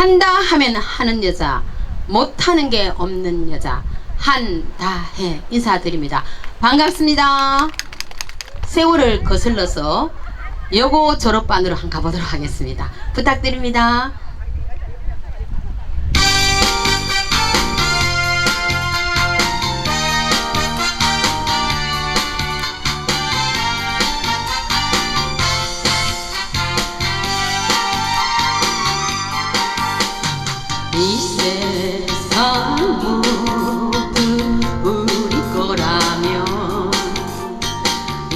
한다 하면 하는 여자 못하는 게 없는 여자. 한다 해 인사드립니다. 반갑습니다. 세월을 거슬러서 여고 졸업반으로 한 가보도록 하겠습니다. 부탁드립니다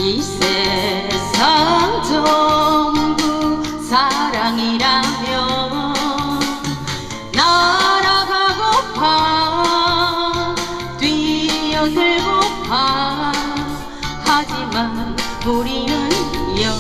이 세상 전부 사랑이라면 날아가고파 뛰어들고파. 하지만 우리는 영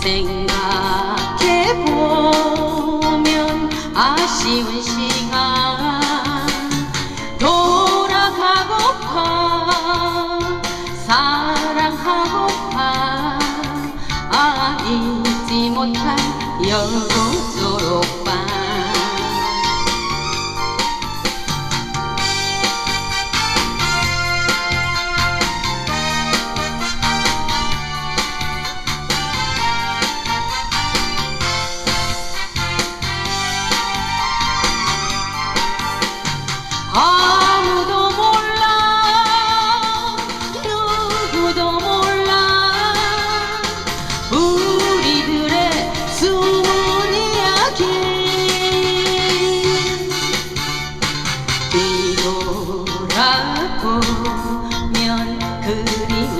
생각해보면 아쉬운 시간. 돌아가고파 사랑하고파 아 못할 여고 졸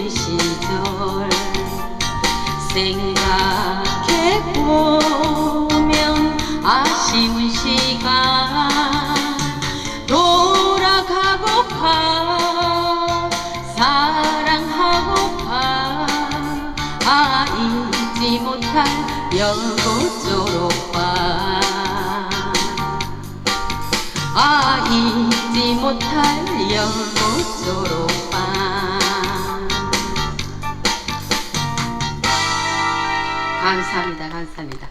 그리운 시절 생각해 보면 아쉬운 시간 돌아가고파 사랑하고파 아 잊지 못할 여고 졸업반 아 잊지 못할 여고 졸업 감사합니다. 감사합니다.